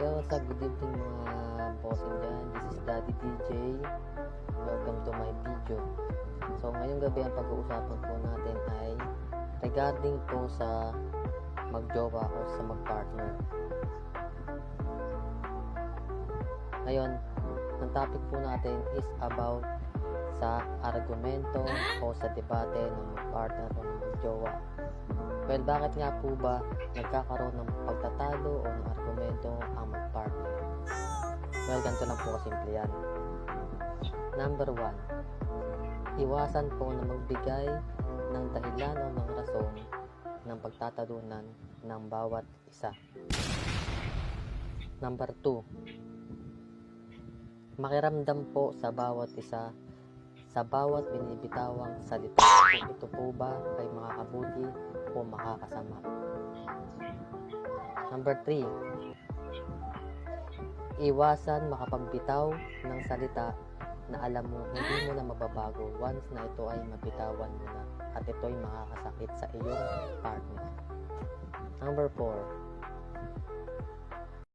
Yo, what's up? Good evening mga bossing dyan. This is Daddy DJ. Welcome to my video. So, ngayong gabi ang pag-uusapan po natin ay regarding po sa magjowa o sa magpartner. Ngayon, ang topic po natin is about sa argumento o sa debate ng magpartner o ng magjowa. Well, bakit nga po ba nagkakaroon ng pagtatalo o ng argumento ang magpartner? Well, ganito lang po kasimple yan. Number one, iwasan po na magbigay ng dahilan o ng rason ng pagtatalunan ng bawat isa. Number two, makiramdam po sa bawat isa sa bawat binibitawang salita. Kung ito po ba ay makakabuti o makakasama. Number 3. Iwasan makapagbitaw ng salita na alam mo hindi mo na mababago once na ito ay mabitawan mo na at ito ay makakasakit sa iyong partner. Number 4.